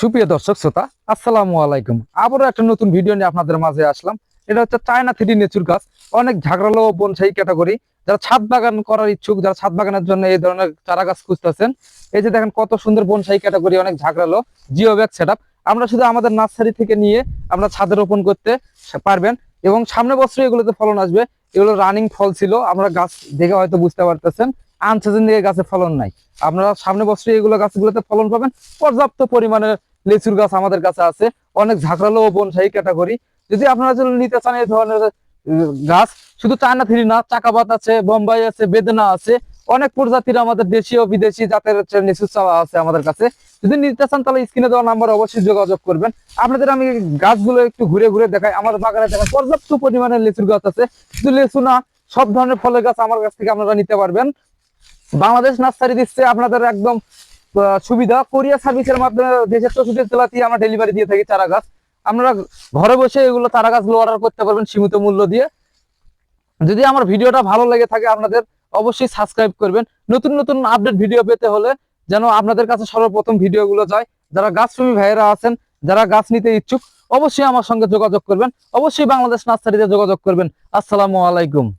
সুপ্রিয় দর্শক শ্রোতা, আসসালামু আলাইকুম। আবারও একটা নতুন ভিডিও নিয়ে আপনাদের মাঝে আসলাম। এটা হচ্ছে চায়না থ্রি নেচুর গাছ। অনেক ঝাগড়ালো বনসাই ক্যাটাগরি। যারা ছাদ বাগান করার ইচ্ছুক, যারা ছাদ বাগানের জন্য এই ধরনের চারা গাছ খুঁজতেছেন, এই যে দেখেন কত সুন্দর বনসাই ক্যাটাগরি, অনেক ঝাগড়ালো জিও ব্যাগ সেট আমরা শুধু আমাদের নার্সারি থেকে নিয়ে আমরা ছাদে রোপণ করতে পারবেন এবং সামনে বছর এগুলোতে ফলন আসবে। এগুলো রানিং ফল ছিল, আমরা গাছ দেখে হয়তো বুঝতে পারতেছেন। আনসিজন দিয়ে গাছে ফলন নাই। আপনারা সামনে বছরে এগুলো গাছগুলোতে ফলন পাবেন। পর্যাপ্ত পরিমাণে লিচুর গাছ আমাদের কাছে আছে। অনেক ঝাঁকড়ালো ও বনসাই ক্যাটাগরি যদি আপনারা যদি নিতে চান এই ধরনের গাছ, শুধু চায়না থ্রি না চাকাবাত আছে, বোম্বাই আছে, বেদনা আছে, অনেক প্রজাতির আমাদের দেশি ও বিদেশি জাতের লিচুর চারা আছে আমাদের কাছে। যদি নিতে চান তাহলে স্ক্রিনে দেওয়া নাম্বার অবশ্যই যোগাযোগ করবেন। আপনাদের আমি গাছগুলো একটু ঘুরে ঘুরে দেখাই। আমার বাগানে দেখেন পর্যাপ্ত পরিমাণে লিচুর গাছ আছে। শুধু লিচু না, সব ধরনের ফলের গাছ আমার কাছ থেকে আপনারা নিতে পারবেন। বাংলাদেশ নার্সারি দিচ্ছে আপনাদের একদম সুবিধা কোরিয়া সার্ভিসের মাধ্যমে দেশের চৌষট্টি জেলাতেই আমরা ডেলিভারি দিয়ে থাকি চারা গাছ। আপনারা ঘরে বসে এগুলো চারা গাছগুলো অর্ডার করতে পারবেন সীমিত মূল্য দিয়ে। যদি আমার ভিডিওটা ভালো লেগে থাকে আপনাদের, অবশ্যই সাবস্ক্রাইব করবেন। নতুন নতুন আপডেট ভিডিও পেতে হলে যেন আপনাদের কাছে সর্বপ্রথম ভিডিওগুলো যায়। যারা গাছ গাছপ্রেমী ভাইয়েরা আছেন, যারা গাছ নিতে ইচ্ছুক, অবশ্যই আমার সঙ্গে যোগাযোগ করবেন। অবশ্যই বাংলাদেশ নার্সারিতে যোগাযোগ করবেন। আসসালামু আলাইকুম।